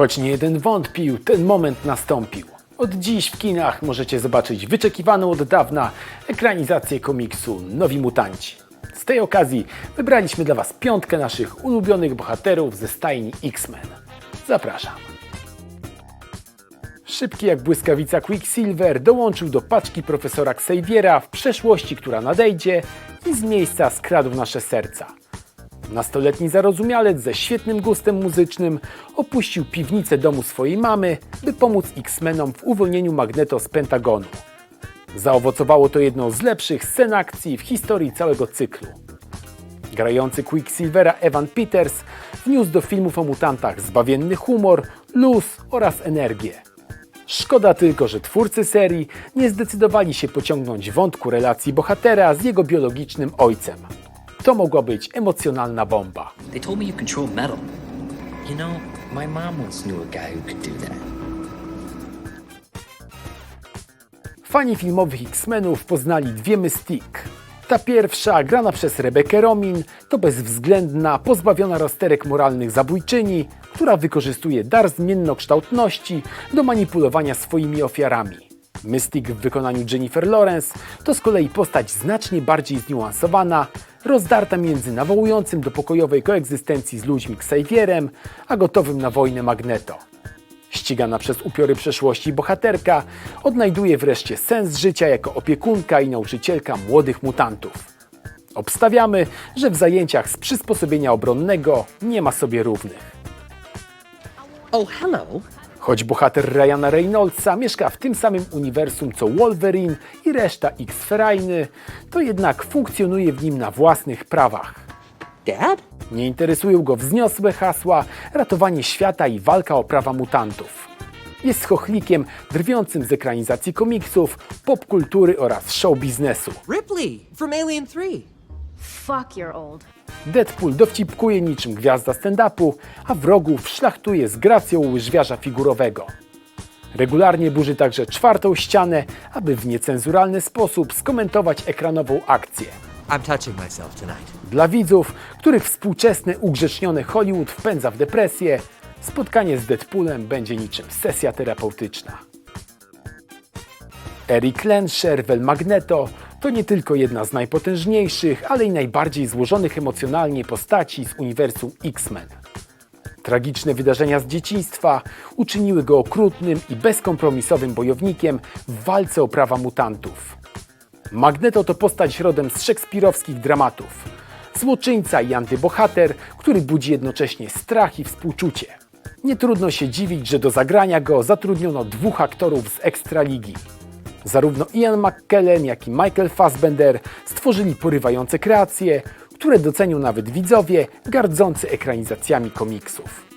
Choć nie jeden wątpił, ten moment nastąpił. Od dziś w kinach możecie zobaczyć wyczekiwaną od dawna ekranizację komiksu Nowi Mutanci. Z tej okazji wybraliśmy dla Was piątkę naszych ulubionych bohaterów ze stajni X-Men. Zapraszam. Szybki jak błyskawica Quicksilver dołączył do paczki profesora Xaviera w przeszłości, która nadejdzie i z miejsca skradł nasze serca. Nastoletni zarozumialec ze świetnym gustem muzycznym opuścił piwnicę domu swojej mamy, by pomóc X-Menom w uwolnieniu Magneto z Pentagonu. Zaowocowało to jedną z lepszych scen akcji w historii całego cyklu. Grający Quicksilvera Evan Peters wniósł do filmów o mutantach zbawienny humor, luz oraz energię. Szkoda tylko, że twórcy serii nie zdecydowali się pociągnąć wątku relacji bohatera z jego biologicznym ojcem. To mogła być emocjonalna bomba. They told me you control metal. You know, my mom once knew a guy who could do that. Fani filmowych X-Menów poznali dwie Mystique. Ta pierwsza, grana przez Rebekę Romin, to bezwzględna, pozbawiona rozterek moralnych zabójczyni, która wykorzystuje dar zmiennokształtności do manipulowania swoimi ofiarami. Mystique w wykonaniu Jennifer Lawrence to z kolei postać znacznie bardziej zniuansowana, rozdarta między nawołującym do pokojowej koegzystencji z ludźmi Xavierem, a gotowym na wojnę Magneto. Ścigana przez upiory przeszłości bohaterka odnajduje wreszcie sens życia jako opiekunka i nauczycielka młodych mutantów. Obstawiamy, że w zajęciach z przysposobienia obronnego nie ma sobie równych. Oh, hello. Choć bohater Ryana Reynoldsa mieszka w tym samym uniwersum co Wolverine i reszta X-Ferajny, to jednak funkcjonuje w nim na własnych prawach. Dad? Nie interesują go wzniosłe hasła, ratowanie świata i walka o prawa mutantów. Jest chochlikiem drwiącym z ekranizacji komiksów, popkultury oraz show biznesu. Ripley from Alien 3. Fuck, you're old. Deadpool dowcipkuje niczym gwiazda stand-upu, a wrogów szlachtuje z gracją łyżwiarza figurowego. Regularnie burzy także czwartą ścianę, aby w niecenzuralny sposób skomentować ekranową akcję. I'm touching myself tonight. Dla widzów, których współczesny, ugrzeczniony Hollywood wpędza w depresję, spotkanie z Deadpoolem będzie niczym sesja terapeutyczna. Eric Lensher, Vel Magneto to nie tylko jedna z najpotężniejszych, ale i najbardziej złożonych emocjonalnie postaci z uniwersum X-Men. Tragiczne wydarzenia z dzieciństwa uczyniły go okrutnym i bezkompromisowym bojownikiem w walce o prawa mutantów. Magneto to postać rodem z szekspirowskich dramatów. Złoczyńca i antybohater, który budzi jednocześnie strach i współczucie. Nie trudno się dziwić, że do zagrania go zatrudniono dwóch aktorów z Ekstraligi. Zarówno Ian McKellen, jak i Michael Fassbender stworzyli porywające kreacje, które docenią nawet widzowie gardzący ekranizacjami komiksów.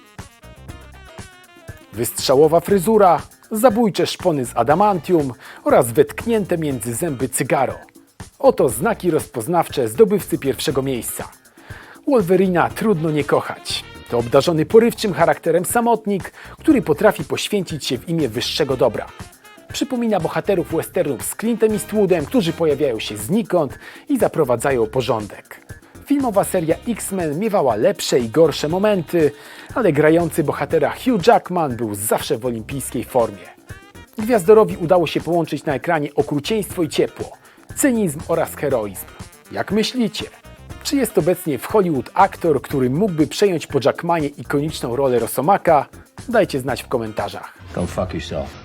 Wystrzałowa fryzura, zabójcze szpony z adamantium oraz wetknięte między zęby cygaro. Oto znaki rozpoznawcze zdobywcy pierwszego miejsca. Wolverina trudno nie kochać. To obdarzony porywczym charakterem samotnik, który potrafi poświęcić się w imię wyższego dobra. Przypomina bohaterów westernów z Clintem Eastwoodem, którzy pojawiają się znikąd i zaprowadzają porządek. Filmowa seria X-Men miewała lepsze i gorsze momenty, ale grający bohatera Hugh Jackman był zawsze w olimpijskiej formie. Gwiazdorowi udało się połączyć na ekranie okrucieństwo i ciepło, cynizm oraz heroizm. Jak myślicie? Czy jest obecnie w Hollywood aktor, który mógłby przejąć po Jackmanie ikoniczną rolę Rosomaka? Dajcie znać w komentarzach. Go fuck yourself.